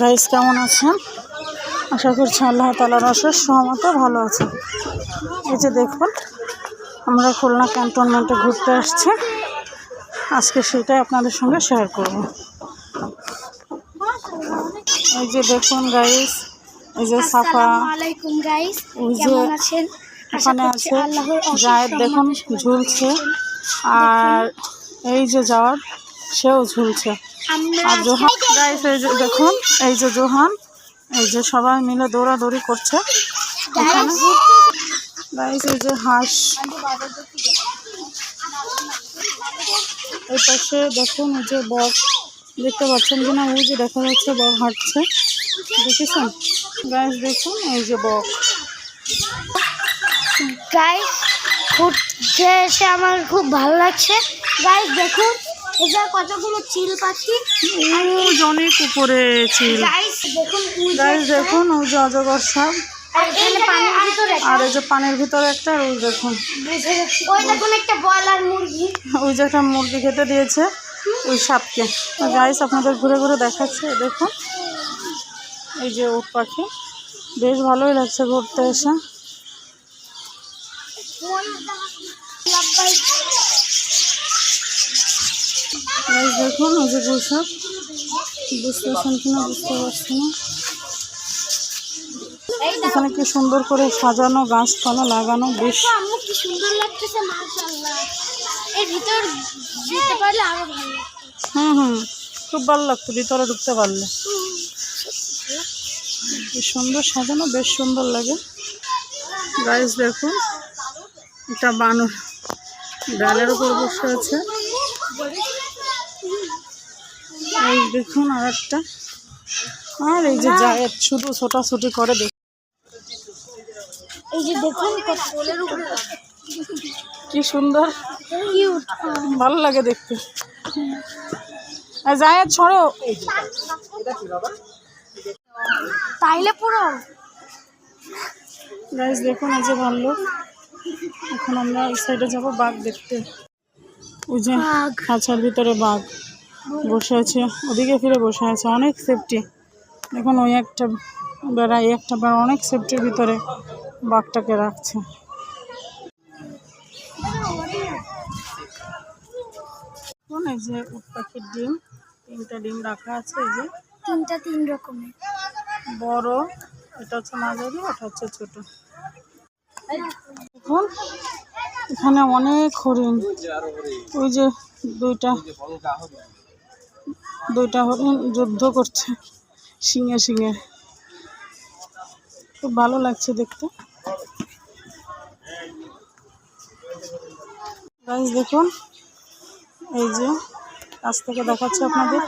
Guys কেমন আছেন? আশা করছি আল্লাহ তালার অশেষ সহমত ভালো আছে। এই যে দেখুন আমরা খুলনা ক্যান্টনমেন্টে ঘুরতে আসছি। আজকে সেটাই আপনাদের সঙ্গে শেয়ার করব। এই যে দেখুন গাইস এই যে সাফা। আলাইকুম ওই যে ওখানে আছে জায়েদ দেখুন ঝুলছে। আর এই যে যাওয়ার সেও ঝুলছে। আর জোহান গাইস এই যে দেখুন এই যে জোহান এই যে সবাই মিলে দৌড়াদৌড়ি করছে। এখানে গাইস এই যে হাঁস। এই পাশে দেখুন এই যে বক দেখতে পাচ্ছেন কিনা? ওই যে দেখা যাচ্ছে বক হাঁটছে। দেখেছেন? গাইস দেখুন এই যে বক গাইস ঘুরতে এসে আমার খুব ভালো লাগছে। গাইস দেখুন এটা কতগুলো চিল পাখি? ওই যে অনেক উপরে ছিল গাইস দেখুন যে অজগর সাপ আর এই যে পানির ভিতরে একটা। আর ওই দেখুন। ওই একটা মুরগি। যে একটা মুরগি খেতে দিয়েছে ওই সাপকে। গাইস আপনাদের ঘুরে ঘুরে দেখাচ্ছে দেখুন। এই যে উট পাখি। বেশ ভালোই লাগছে ঘুরতে এসে। গাইস দেখুন ওই যে বুঝতে পারছেন কিনা বুঝতে পারছি না। এখানে কি সুন্দর করে সাজানো গাছপালা লাগানো বেশ কি সুন্দর লাগতেছে এর ভিতর যেতে পারলে আরও ভালো হুম হুম খুব ভালো লাগতো ভিতরে ঢুকতে পারলে। সুন্দর সাজানো বেশ সুন্দর লাগে। গাইস দেখুন এটা বানর। ডালের উপর বসে আছে। এই দেখুন আর একটা। আর এই যে জায়েদ শুধু ছোটাছুটি করে দেখ এই যে দেখুন কি সুন্দর। ভালো লাগে দেখতে। আর জায়েদ ছড়ো তাইলে পুরো গাইস দেখুন যে ভাল্লুক এখন আমরা এই সাইডে যাব বাঘ দেখতে। ওই যে খাঁচার ভিতরে বাঘ। বসে আছে ওদিকে ফিরে বসে আছে অনেক সেফটি এখন ওই একটা বেড়া এই একটা বেড়া অনেক সেফটির ভিতরে বাঘটাকে রাখছে। এই যে উট পাখির ডিম তিনটা ডিম রাখা আছে এই যে। তিনটা তিন রকমের। বড় এটা হচ্ছে মাঝারি ওটা হচ্ছে ছোট। দেখুন এখানে অনেক হরিণ। ওই যে দুইটা দুইটা হরিণ যুদ্ধ করছে শিঙে শিঙে খুব ভালো লাগছে দেখতে। গাইস দেখুন এই যে কাছ থেকে দেখাচ্ছে আপনাদের।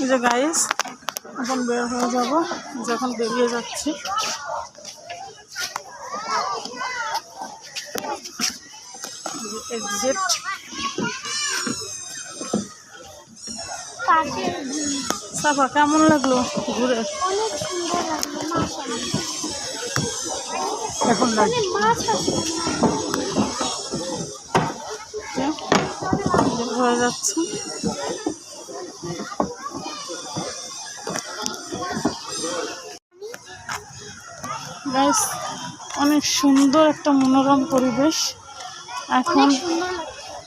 এই যে গাইস এখন বের হয়ে যাব যখন বেরিয়ে যাচ্ছি। এক্সিট সাফা কেমন লাগল ঘুরে? এখন হয়ে যাচ্ছে। অনেক সুন্দর একটা মনোরম পরিবেশ। এখন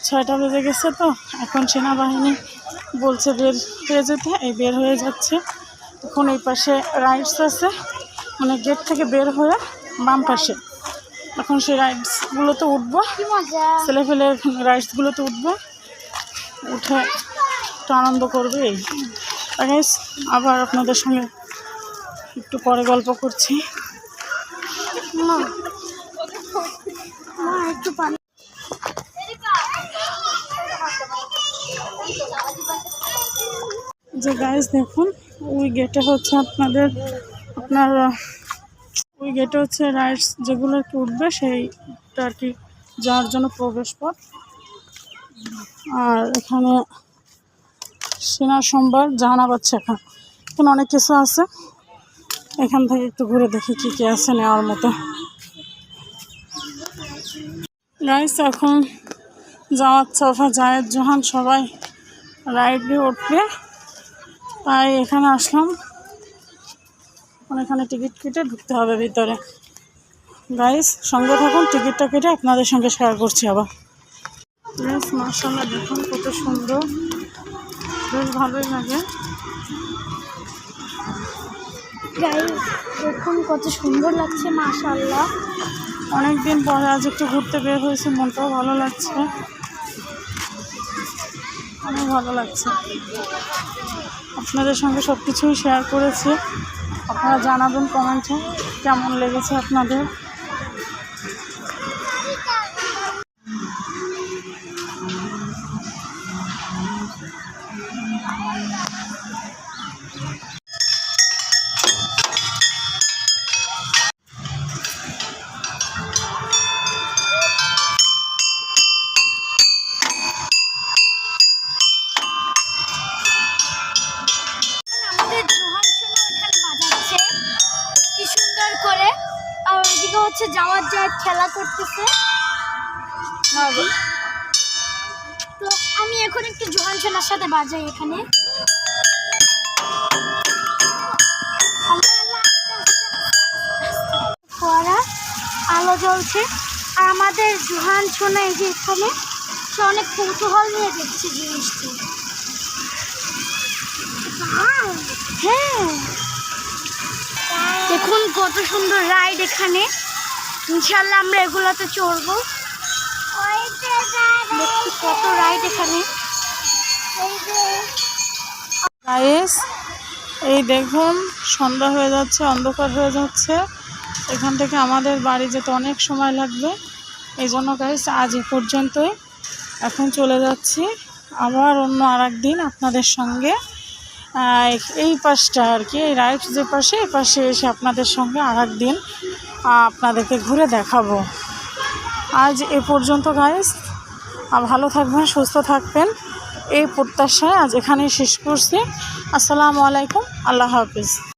ছয়টা বেজে গেছে তো এখন সেনাবাহিনী বলছে বের হয়ে যেতে এই বের হয়ে যাচ্ছে। এখন এই পাশে রাইডস আছে মানে গেট থেকে বের হয়ে বাম পাশে। এখন সেই রাইডসগুলোতে উঠবো। ছেলে ফেলে রাইডসগুলোতে উঠবো। উঠে একটু আনন্দ করবে এই। আর আবার আপনাদের সঙ্গে একটু পরে গল্প করছি। একটু পানি যে গাইস দেখুন, ওই গেটে হচ্ছে আপনাদের, আপনার ওই গেটে হচ্ছে রাইডস যেগুলো কি উঠবে, সেইটা আর কি যাওয়ার জন্য প্রবেশ পথ আর এখানে সেনা সোমবার জাহানাবাদ শেখা এখানে। অনেক কিছু আছে। এখান থেকে একটু ঘুরে দেখি কী কী আছে নেওয়ার মতো। গাইস এখন জামাত সফা জায়েদ জোহান সবাই রাইডে উঠবে। তাই এখানে আসলাম। এখন টিকিট কেটে ঢুকতে হবে ভিতরে। গাইস সঙ্গে থাকুন, টিকিটটা কেটে আপনাদের সঙ্গে শেয়ার করছি আবার। গাইস মার্শাল্লাহ দেখুন কত সুন্দর। বেশ ভালোই লাগে। দেখুন কত সুন্দর লাগছে, মাশাআল্লাহ। অনেকদিন পরে আজ একটু ঘুরতে বের হয়েছে, মনটাও ভালো লাগছে। অনেক ভালো লাগছে। আপনাদের সঙ্গে সব কিছুই শেয়ার করেছি। আপনারা জানাবেন কমেন্টে কেমন লেগেছে আপনাদের। খেলা করতেছে। তো আমি এখন একটু জোহান সোনার সাথে বাজাই এখানে। ফোয়ারা আলো জ্বলছে। আর আমাদের জোহান সোনা এই যে এখানে সে অনেক কৌতূহল নিয়ে দেখছে জিনিসটি। হ্যাঁ। দেখুন কত সুন্দর রাইড এখানে। ইনশাল্লাহ আমরা এগুলোতে চড়বো। কত রাইড এখানে। এই দেখুন, সন্ধ্যা হয়ে যাচ্ছে, অন্ধকার হয়ে যাচ্ছে। এখান থেকে আমাদের বাড়ি যেতে অনেক সময় লাগবে। এই জন্য গাইস আজ এ পর্যন্তই। এখন চলে যাচ্ছি আবার অন্য আর দিন আপনাদের সঙ্গে। এই পাশটা আর কি, এই রাইট যে পাশে, এই পাশে এসে আপনাদের সঙ্গে আর দিন আপনাদেরকে ঘুরে দেখাবো। আজ এ পর্যন্ত গাইস ভালো থাকবেন, সুস্থ থাকবেন। এই প্রত্যাশায় আজ এখানেই শেষ করছি। আসসালামু আলাইকুম। আল্লাহ হাফিজ।